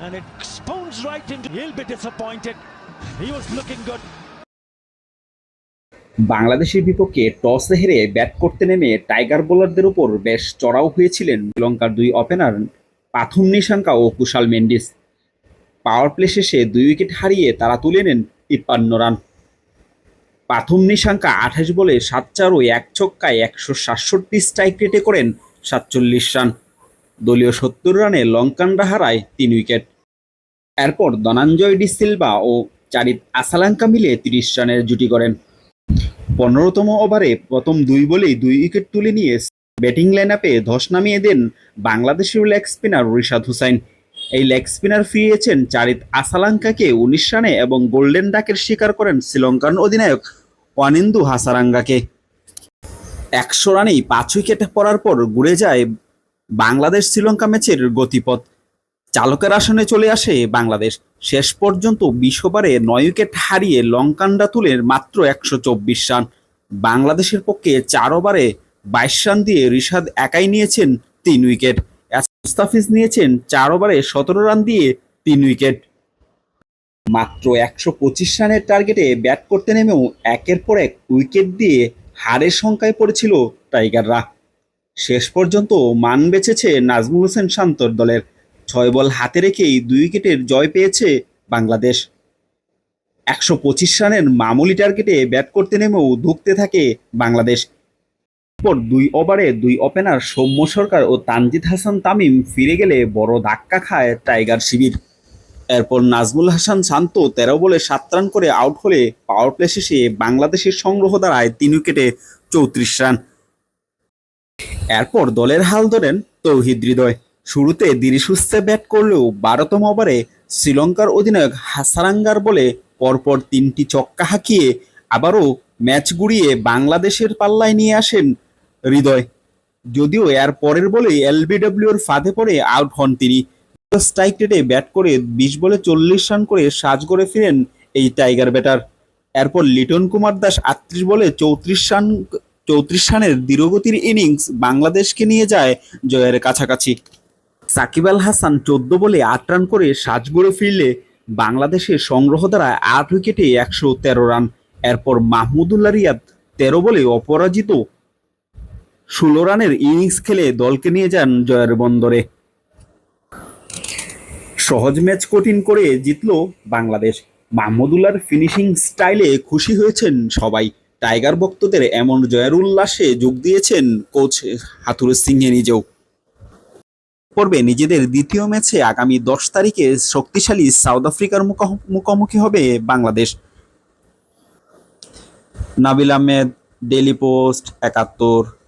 and it spawns right into. He'll be disappointed. He was looking good. বাংলাদেশের বিপক্ষে টসে হেরে ব্যাট করতে নেমে টাইগার বোলারদের উপর বেশ চড়াও হয়েছিলেন শ্রীলঙ্কার দুই ওপেনার পাথুম নিশাঙ্কা ও কুশাল মেন্ডিস পাওয়ার প্লে শেষে দুই উইকেট হারিয়ে তারা তুলে নেন তিপ্পান্ন রান পাথুম নিশাঙ্কা আঠাশ বলে সাত চার ও এক ছক্কায় একশো সাতষট্টি স্ট্রাইক রেটে করেন সাতচল্লিশ রান দলীয় সত্তর রানে লঙ্কানরা হারায় তিন উইকেট এরপর ধনঞ্জয় ডি সিলভা ও চারিত আসালাঙ্কা মিলে তিরিশ রানের জুটি করেন পনেরোতম ওভারে প্রথম দুই বলেই দুই উইকেট তুলে নিয়ে ব্যাটিং লাইন আপে ধস নামিয়ে দেন বাংলাদেশের লেগ স্পিনার রিশাদ হুসাইন। এই লেগ স্পিনার ফিরিয়েছেন চারিত আসালাঙ্কাকে উনিশ রানে এবং গোল্ডেন ডাকের শিকার করেন শ্রীলঙ্কান অধিনায়ক অনিন্দু হাসারাঙ্গাকে। একশো রানেই পাঁচ উইকেট পড়ার পর ঘুরে যায় বাংলাদেশ শ্রীলঙ্কা ম্যাচের গতিপথ। চালকের আসনে চলে আসে বাংলাদেশ। শেষ পর্যন্ত বিশ নয় উইকেট হারিয়ে লঙ্কানরা তুলে মাত্র একশো চব্বিশ রান। বাংলাদেশের পক্ষে চার ওভারে বাইশ রান দিয়ে রিশাদ একাই নিয়েছেন তিন উইকেট। মুস্তাফিজ নিয়েছেন চার ওভারে সতেরো রান দিয়ে তিন উইকেট। মাত্র একশো পঁচিশ রানের টার্গেটে ব্যাট করতে নেমেও একের পর এক উইকেট দিয়ে হারের সংখ্যায় পড়েছিল টাইগাররা। শেষ পর্যন্ত মান বেঁচেছে নাজমুল হোসেন শান্তর দলের। ছয় বল হাতে রেখেই দুই উইকেটের জয় পেয়েছে বাংলাদেশ। একশো পঁচিশ রানের মামুলি টার্গেটে ব্যাট করতে নেমেও ধুঁকতে থাকে বাংলাদেশ। পর দুই ওভারে দুই ওপেনার সৌম্য সরকার ও তানজিদ হাসান তামিম ফিরে গেলে বড় ধাক্কা খায় টাইগার শিবির। এরপর নাজমুল হাসান শান্ত তেরো বলে সাত রান করে আউট হলে পাওয়ার প্লে শেষে বাংলাদেশের সংগ্রহ দাঁড়ায় তিন উইকেটে চৌত্রিশ রান। এরপর দলের হাল ধরেন তৌহিদ হৃদয়। শুরুতে দিরিসুস্তে ব্যাট করলেও বারোতম ওভারে শ্রীলঙ্কার অধিনায়ক হাসারাঙ্গার বলে পরপর তিনটি চক্কা হাঁকিয়ে আবারও ম্যাচ গুড়িয়ে বাংলাদেশের পাল্লায় নিয়ে আসেন হৃদয়। যদিও এর পরের বলেই এলবিডব্লিউর ফাঁদে পড়ে আউট হন তিনি। স্ট্রাইক রেটে ব্যাট করে বিশ বলে চল্লিশ রান করে সাজ করে ফিরেন এই টাইগার ব্যাটার। এরপর লিটন কুমার দাস আটত্রিশ বলে চৌত্রিশ রান, চৌত্রিশ রানের দীর্ঘগতির ইনিংস বাংলাদেশকে নিয়ে যায় জয়ের কাছাকাছি। সাকিব আল হাসান চোদ্দ বলে আট রান করে সাজ গড়ে ফিরলে বাংলাদেশের সংগ্রহ দ্বারা আট উইকেটে একশো তেরো রান। এরপর মাহমুদুল্লাহ রিয়াদ তেরো বলে অপরাজিত ষোলো রানের ইনিংস খেলে দলকে নিয়ে যান জয়ের বন্দরে। সহজ ম্যাচ কঠিন করে জিতল বাংলাদেশ। মাহমুদুল্লাহর ফিনিশিং স্টাইলে খুশি হয়েছেন সবাই। টাইগার ভক্তদের এমন জয়ের উল্লাসে যোগ দিয়েছেন কোচ হাথুর সিংহে নিজেও। পর্বে নিজেদের দ্বিতীয় ম্যাচে আগামী দশ তারিখে শক্তিশালী সাউথ আফ্রিকার মুখো- মুখোমুখি হবে Bangladesh. Nabil Ahmed daily post, Ekattor.